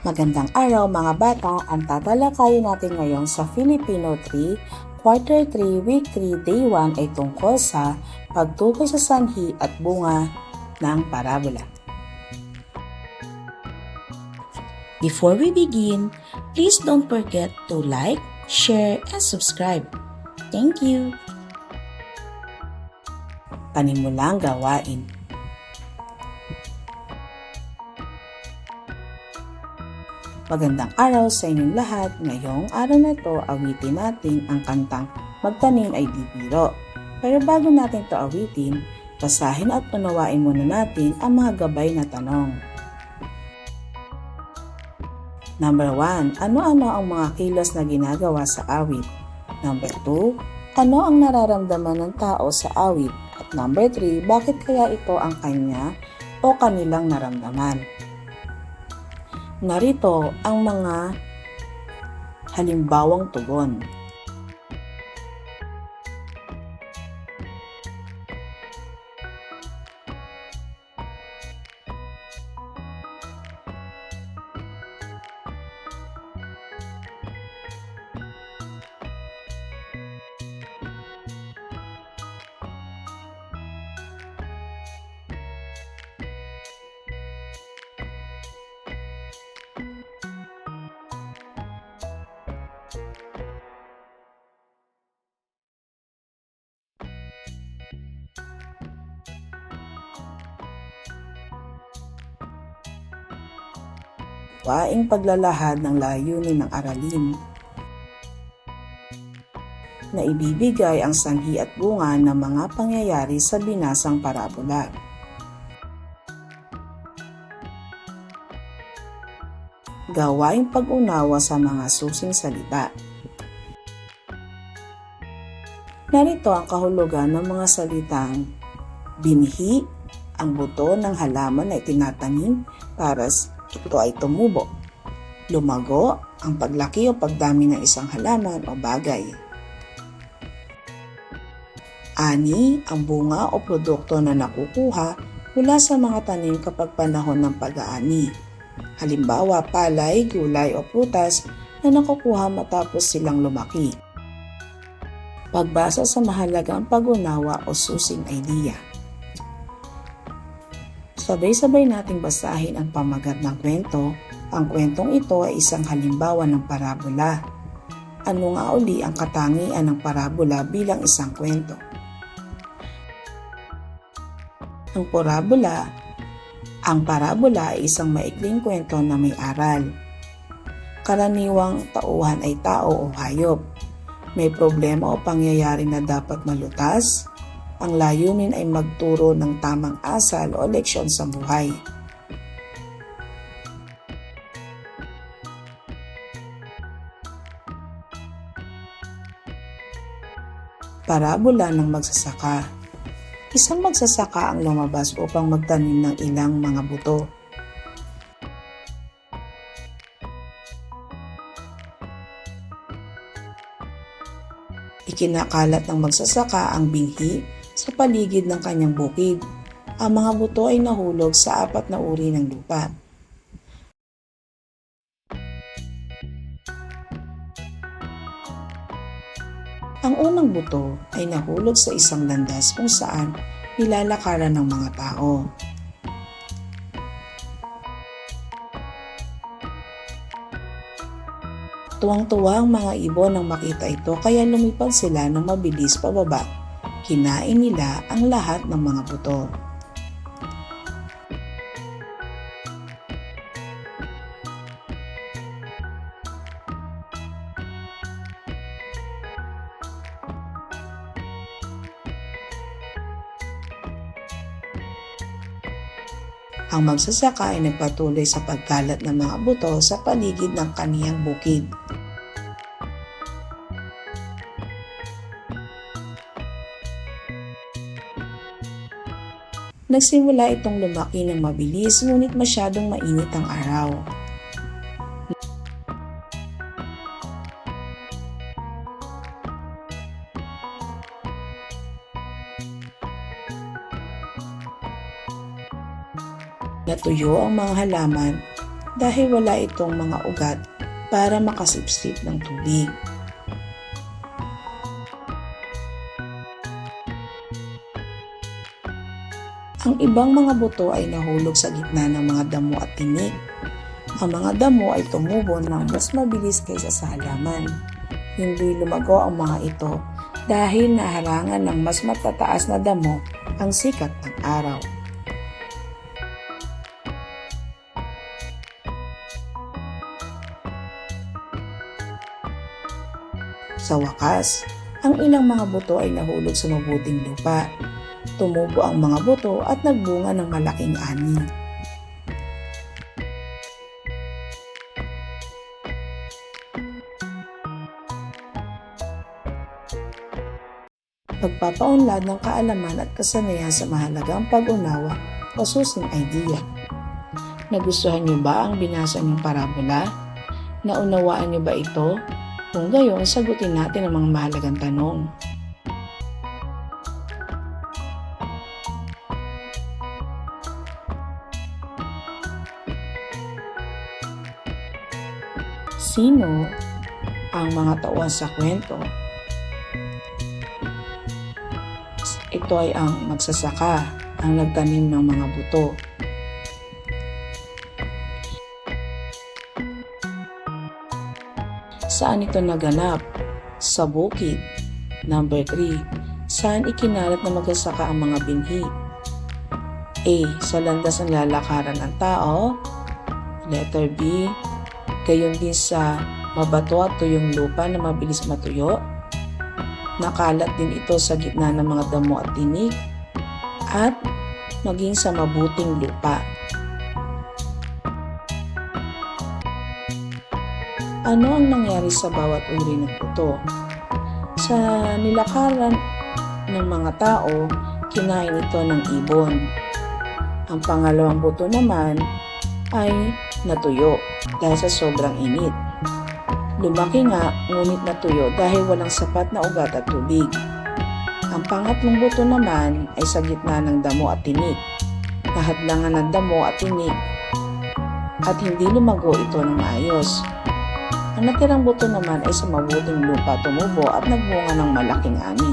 Magandang araw mga bata, ang tatalakayin natin ngayon sa Filipino 3, Quarter 3, Week 3, Day 1 ay tungkol sa pagtukoy sa sanhi at bunga ng parabola. Before we begin, please don't forget to like, share, and subscribe. Thank you! Panimulang gawain. Magandang araw sa inyong lahat. Ngayong araw na ito, awitin natin ang kantang Magtanim ay di. Pero bago natin ito awitin, basahin at unawain muna natin ang mga gabay na tanong. Number 1. Ano-ano ang mga kilos na ginagawa sa awit? Number 2. Ano ang nararamdaman ng tao sa awit? At number 3. Bakit kaya ito ang kanya o kanilang naramdaman? Narito ang mga halimbawang tugon. Waing paglalahad ng layunin ng aralin na ibibigay ang sanhi at bunga ng mga pangyayari sa binasang parabola. Gawaing pag-unawa sa mga susing salita. Narito ang kahulugan ng mga salitang binhi, ang buto ng halaman na itinatanim para ito ay tumubo. Lumago, ang paglaki o pagdami ng isang halaman o bagay. Ani, ang bunga o produkto na nakukuha mula sa mga tanim kapag panahon ng pag-aani. Halimbawa, palay, gulay o prutas na nakukuha matapos silang lumaki. Pagbasa sa mahalagang pag-unawa o susing idea. Sabay-sabay nating basahin ang pamagat ng kwento. Ang kwentong ito ay isang halimbawa ng parabola. Ano nga uli ang katangian ng parabola bilang isang kwento? Ang parabola Ang parabola ay isang maikling kwento na may aral. Karaniwang tauhan ay tao o hayop. May problema o pangyayari na dapat malutas, ang layunin ay magturo ng tamang asal o leksyon sa buhay. Parabola ng magsasaka Isang magsasaka ang lumabas upang magtanim ng ilang mga buto. Ikinakalat ng magsasaka ang binhi sa paligid ng kanyang bukid. Ang mga buto ay nahulog sa apat na uri ng lupa. Ang unang buto ay nahulog sa isang landas kung saan nilalakaran ng mga tao. Tuwang-tuwa ang mga ibon nang makita ito kaya lumipad sila ng mabilis pababa. Kinain nila ang lahat ng mga buto. Ang magsasaka ay nagpatuloy sa pagkalat ng mga buto sa paligid ng kaniyang bukid. Nagsimula itong lumaki ng mabilis ngunit masyadong mainit ang araw. Natuyo ang mga halaman dahil wala itong mga ugat para makasipsip ng tubig. Ang ibang mga buto ay nahulog sa gitna ng mga damo at tinik. Ang mga damo ay tumubo ng mas mabilis kaysa sa halaman. Hindi lumago ang mga ito dahil naharangan ng mas matataas na damo ang sikat ng araw. Sa wakas, ang ilang mga buto ay nahulog sa mabuting lupa. Tumubo ang mga buto at nagbunga ng malaking ani. Pagpapaunlad ng kaalaman at kasanayan sa mahalagang pag-unawa o susing idea. Nagustuhan niyo ba ang binasa niyong parabola? Naunawaan niyo ba ito? Kung gayon, sagutin natin ang mga mahalagang tanong. Sino ang mga tauhan sa kwento? Ito ay ang magsasaka, ang nagtanim ng mga buto. Saan ito naganap? Sa bukid. Number 3. Saan ikinalat na magsasaka ang mga binhi? A. Sa landas ng lalakaran ng tao. Letter B. Gayon din sa mabato at tuyong lupa na mabilis matuyo. Nakalat din ito sa gitna ng mga damo at tinig. At maging sa mabuting lupa. Ano ang nangyari sa bawat uri ng buto? Sa nilakaran ng mga tao, kinain ito ng ibon. Ang pangalawang buto naman ay natuyo dahil sa sobrang init. Lumaki nga ngunit natuyo dahil walang sapat na ugat at tubig. Ang pangatlong buto naman ay sa gitna ng damo at tinik. Nahadlangan ng damo at tinik at hindi lumago ito ng maayos. Ang natirang buto naman ay sa mabuting lupa tumubo at nagbunga ng malaking ani.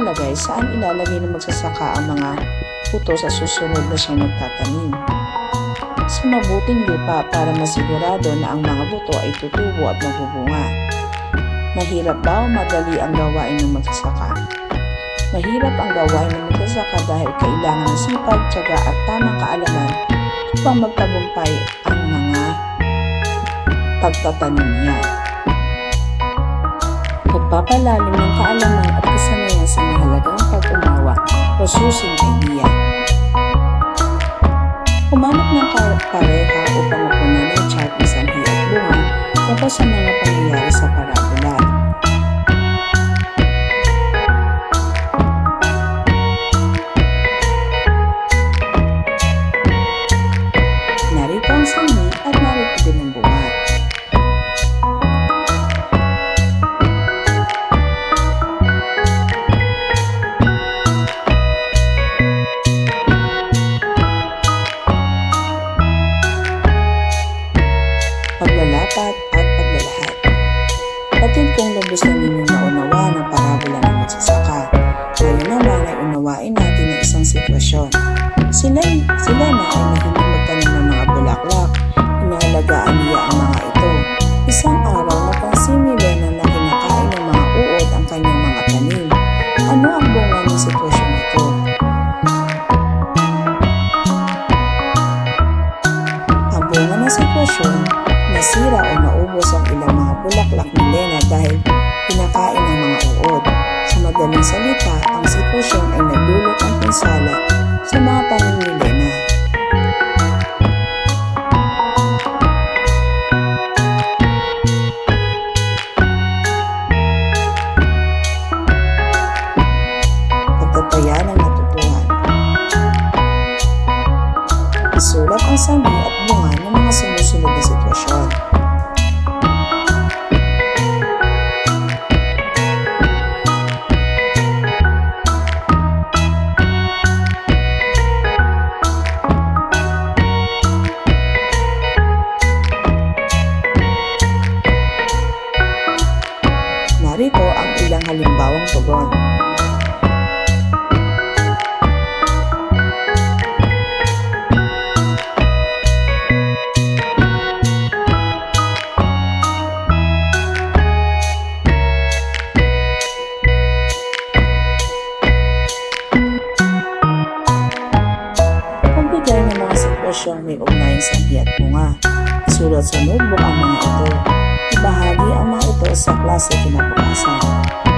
Palagay, saan ilalagay ng magsasaka ang mga puto sa susunod na siyang magtatanim? Sa mabuting lupa para masigurado na ang mga buto ay tutubo at magbubunga. Mahirap ba o madali ang gawain ng magsasaka? Mahirap ang gawain ng magsasaka dahil kailangan ng sipag, tiyaga at tamang kaalaman upang magtagumpay ang mga pagtatanim niya. Pagpapalalim ng kaalaman at kasanayan sa mahalagang pag-unawa o susing idea. Humanap ng pareha upang mapunan ng chart ng sanhi at bunga tungkol sa mga pangyayari sa parabola. Paglalapat at paglalahad. Patid kung lubos na ninyong naunawa ng parabola ng magsasaka. Ngayon naman ay unawain natin ang isang sitwasyon. Sila, sila na ay mahilig bunga. Isulat sa notebook ang mga ito. Ibahagi ang mga ito sa klase kinabukasan.